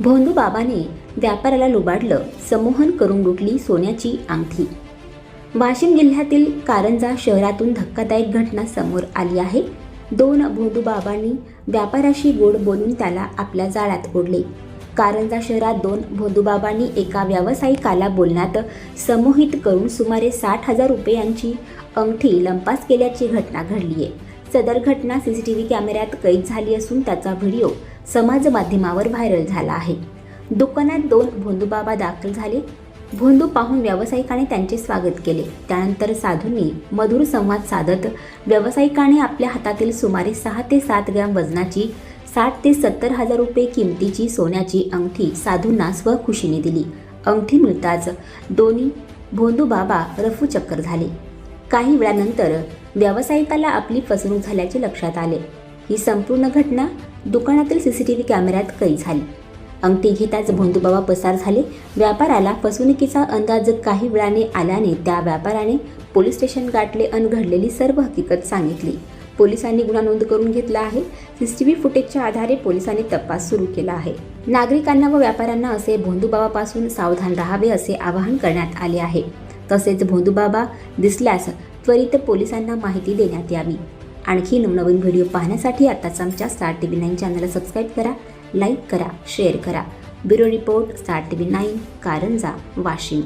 भोंदू बाबाने व्यापाऱ्याला लुबाडलं समोहन करून लुटली सोन्याची अंगठी. वाशिम जिल्ह्यातील कारंजा शहरातून धक्कादायक घटना समोर आली आहे. दोन भोंदू बाबांनी व्यापाऱ्याशी गोड बोलून त्याला आपल्या जाळ्यात ओढले. कारंजा शहरात दोन भोंदूबाबांनी एका व्यावसायिकाला बोलण्यात समोहित करून सुमारे साठ हजार रुपयांची अंगठी लंपास केल्याची घटना घडली आहे सदर घटना सी सी टी व्ही कॅमेऱ्यात कैद झाली असून त्याचा व्हिडिओ समाज माध्यमावर व्हायरल झाला आहे. दुकानात दोन भोंदूबाबा दाखल झाले. भोंदू पाहून व्यावसायिकाने त्यांचे स्वागत केले. त्यानंतर साधूंनी मधुर संवाद साधत व्यावसायिकाने आपल्या हातातील सुमारे सहा ते सात ग्रॅम वजनाची साठ ते सत्तर हजार रुपये किमतीची सोन्याची अंगठी साधूंना स्वखुशीने दिली. अंगठी मिळताच दोन्ही भोंदूबाबा रफूचक्कर झाले. काही वेळानंतर व्यावसायिकाला आपली फसवणूक झाल्याचे लक्षात आले. ही संपूर्ण घटना दुकानातील सी सी टी व्ही कॅमेऱ्यात कैद झाली. अंगठी घेताच भोंदूबाबा पसार झाले. व्यापाऱ्याला फसवणुकीचा अंदाज काही वेळाने आल्याने त्या व्यापाऱ्याने पोलीस स्टेशन गाठले अन घडलेली सर्व हकीकत सांगितली. पोलिसांनी गुन्हा नोंद करून घेतला आहे. सीसीटीव्ही फुटेजच्या आधारे पोलिसांनी तपास सुरू केला आहे. नागरिकांना व व्यापाऱ्यांना असे भोंदूबाबापासून सावधान राहावे असे आवाहन करण्यात आले आहे. तसेच भोंदूबाबा दिसल्यास त्वरित पोलिसांना माहिती देण्यात यावी. आणखी नवनवीन व्हिडिओ पाहण्यासाठी आताच आमच्या स्टार टी व्ही नाईन चॅनलला सबस्क्राईब करा लाईक करा शेअर करा. Bureau report Star T V nine Karanja Washim.